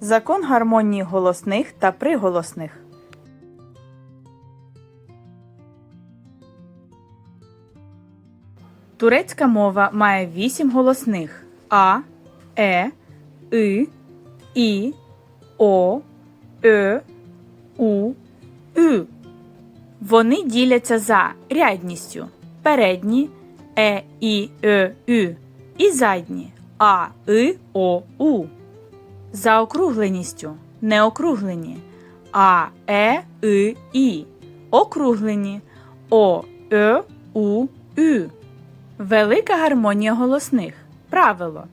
Закон гармонії голосних та приголосних. Турецька мова має вісім голосних А, Е, И, І, О, Ö, У, Ü. Вони діляться за рядністю передні Е, І, Ö, Ü і задні А, И, О, У. За округленістю неокруглені А, Е, И, І. Округлені О, Ö, У, Ü. Велика гармонія голосних. Правило.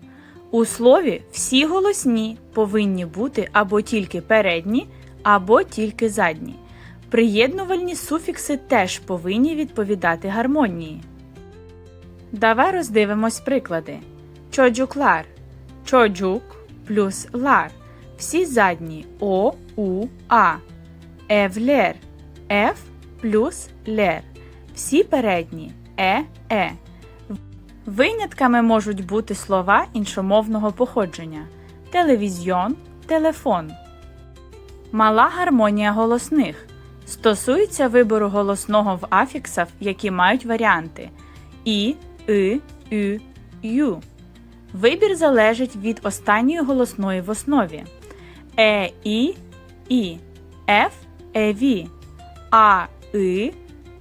У слові всі голосні повинні бути або тільки передні, або тільки задні. Приєднувальні суфікси теж повинні відповідати гармонії. Давай роздивимось приклади. Чоджуклар. Чоджук плюс лар. Всі задні О, У, А. Евлер. Ф плюс лер. Всі передні Е, Е. Винятками можуть бути слова іншомовного походження: телевізіон, телефон. Мала гармонія голосних стосується вибору голосного в афіксах, які мають варіанти і, и, ю, ю. Вибір залежить від останньої голосної в основі. Е, і, і, ф, еві, а, и,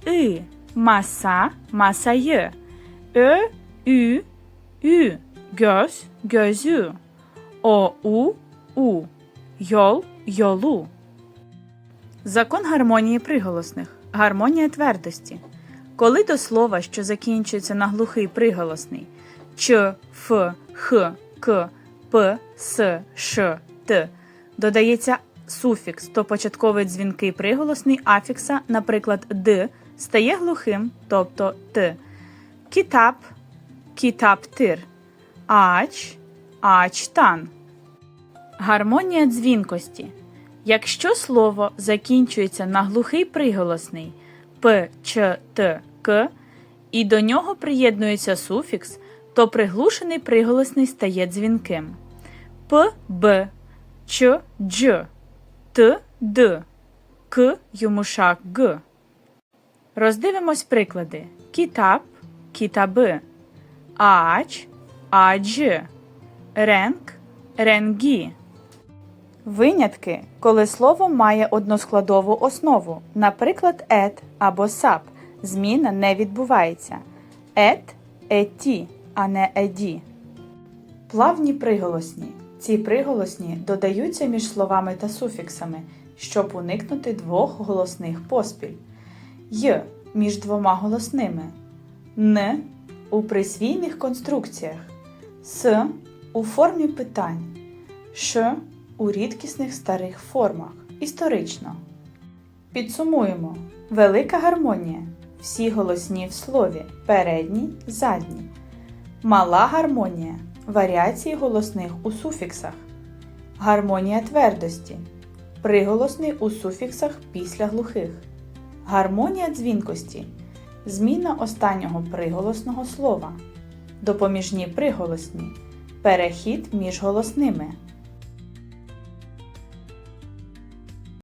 и, маса, масayı, ö, ü, ü, göz, gözü, o, у, у, йол, йолу. Закон гармонії приголосних. Гармонія твердості. Коли до слова, що закінчується на глухий приголосний ч, ф, х, к, п, с, ш, т, додається суфікс, то початковий дзвінкий приголосний афікса, наприклад, д, стає глухим, тобто т. Кітап, кітаптир, ач, ачтан. Гармонія дзвінкості. Якщо слово закінчується на глухий приголосний п, ч, т, к, і до нього приєднується суфікс, то приглушений приголосний стає дзвінким. П, б, ч, дж, т, д, к, йомушак, г. Роздивимось приклади. Кітап, кітаби, ач, адж, ренк, ренгі. Винятки, коли слово має односкладову основу, наприклад, ет або сап, зміна не відбувається. Ет еті, а не еді. Плавні приголосні. Ці приголосні додаються між словами та суфіксами, щоб уникнути двох голосних поспіль. Й між двома голосними, Н у присвійних конструкціях, С у формі питань, Ш у рідкісних старих формах історично. Підсумуємо: велика гармонія. Всі голосні в слові передні, задні. Мала гармонія варіації голосних у суфіксах. Гармонія твердості. Приголосний у суфіксах після глухих. Гармонія дзвінкості. Зміна останнього приголосного слова. Допоміжні приголосні. Перехід між голосними.